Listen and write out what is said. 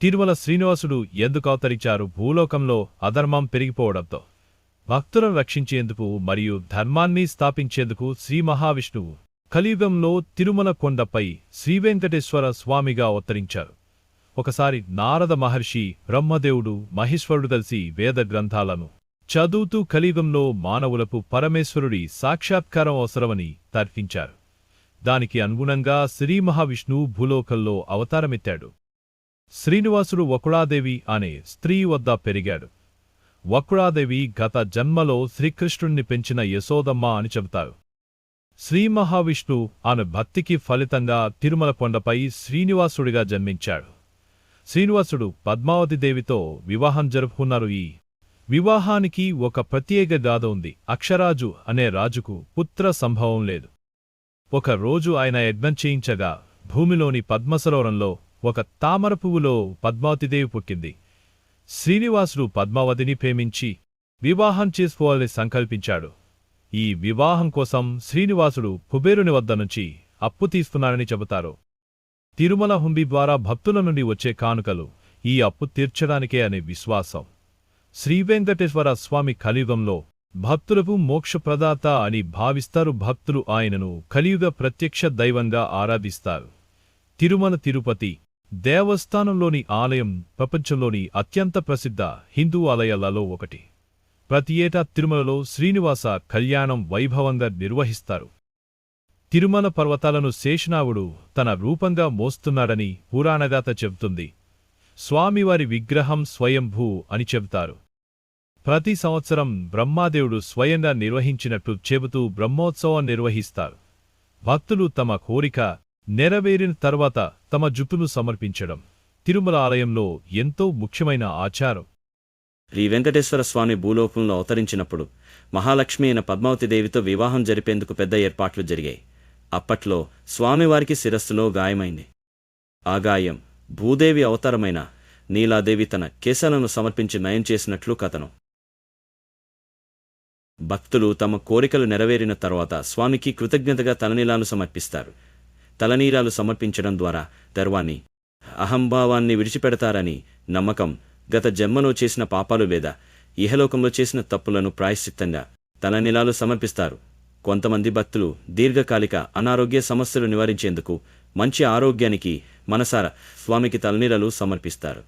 తిరుమల శ్రీనివాసుడు ఎందుకు అవతరించారు? భూలోకంలో అధర్మం పెరిగిపోవడంతో. భక్తులను రక్షించేందుకు మరియు ధర్మాన్ని స్థాపించేందుకు శ్రీ మహావిష్ణువు కలియుగంలో తిరుమల కొండపై శ్రీవెంకటేశ్వర స్వామిగా అవతరించారు. ఒకసారి నారద మహర్షి బ్రహ్మదేవుడు మహేశ్వరుడు కలిసి వేద గ్రంథాలను చదువుతూ కలియుగంలో మానవులకు పరమేశ్వరుడి సాక్షాత్కారం అవసరమని తర్కించారు. దానికి అనుగుణంగా శ్రీ మహావిష్ణువు భూలోకంలో అవతారమెత్తాడు. శ్రీనివాసుడు వకుళాదేవి అనే స్త్రీ వద్ద పెరిగాడు. వకుళాదేవి గత జన్మలో శ్రీకృష్ణుణ్ణి పెంచిన యశోదమ్మ అని చెబుతారు. శ్రీ మహావిష్ణు ఆమె భక్తికి ఫలితంగా తిరుమల కొండపై శ్రీనివాసుడిగా జన్మించాడు. శ్రీనివాసుడు పద్మావతిదేవితో వివాహం జరుపుకున్నారు. ఈ వివాహానికి ఒక ప్రత్యేక గాథ ఉంది. అక్షరాజు అనే రాజుకు పుత్ర సంభవం లేదు. ఒక రోజు ఆయన యజ్ఞం చేయించగా భూమిలోని పద్మసరోవరంలో ఒక తామర పువ్వులో పద్మావతిదేవి పుట్టింది. శ్రీనివాసుడు పద్మావతిని ప్రేమించి వివాహం చేసుకోవాలని సంకల్పించాడు. ఈ వివాహం కోసం శ్రీనివాసుడు కుబేరుని వద్ద నుంచి అప్పు తీస్తున్నారని చెబుతారు. తిరుమల హుంబి ద్వారా భక్తుల నుండి వచ్చే కానుకలు ఈ అప్పు తీర్చడానికే అనే విశ్వాసం. శ్రీవెంకటేశ్వర స్వామి కలియుగంలో భక్తులకు మోక్షప్రదాత అని భావిస్తారు భక్తులు ఆయనను కలియుగ ప్రత్యక్ష దైవంగా ఆరాధిస్తారు. తిరుమల తిరుపతి దేవస్థానంలోని ఆలయం ప్రపంచంలోని అత్యంత ప్రసిద్ధ హిందూ ఆలయాలలో ఒకటి. ప్రతి ఏటా తిరుమలలో శ్రీనివాస కళ్యాణం వైభవంగా నిర్వహిస్తారు. తిరుమల పర్వతాలను శేషనావుడు తన రూపంగా మోస్తున్నాడని పురాణగాత చెబుతుంది. స్వామివారి విగ్రహం స్వయంభూ అని చెబుతారు. ప్రతి సంవత్సరం బ్రహ్మాదేవుడు స్వయంగా నిర్వహించినట్టు చెబుతూ బ్రహ్మోత్సవం నిర్వహిస్తారు. భక్తులు తమ కోరిక నెరవేరిన తర్వాత తమ జుట్టును సమర్పించడం తిరుమల ఆలయంలో ఎంతో ముఖ్యమైన ఆచారం. శ్రీ వెంకటేశ్వర స్వామి భూలోకంలో అవతరించినప్పుడు మహాలక్ష్మి అయిన పద్మావతి దేవితో వివాహం జరిపేందుకు పెద్ద ఏర్పాట్లు జరిగాయి. అప్పట్లో స్వామివారికి శిరస్సులో గాయమైంది. ఆ గాయం భూదేవి అవతారమైన నీలాదేవి తన కేశాలను సమర్పించి నయం చేసినట్లు కథనం. భక్తులు తమ కోరికలు నెరవేరిన తర్వాత స్వామికి కృతజ్ఞతగా తలనీలాలు సమర్పిస్తారు. తలనీరాలు సమర్పించడం ద్వారా గర్వాన్ని అహంభావాన్ని విడిచిపెడతారని నమ్మకం గత జన్మలో చేసిన పాపాలు లేదా ఇహలోకంలో చేసిన తప్పులను ప్రాయశ్చిత్తంగా తలనీలాలు సమర్పిస్తారు. కొంతమంది భక్తులు దీర్ఘకాలిక అనారోగ్య సమస్యలు నివారించేందుకు మంచి ఆరోగ్యానికి మనసార స్వామికి తలనీలలు సమర్పిస్తారు.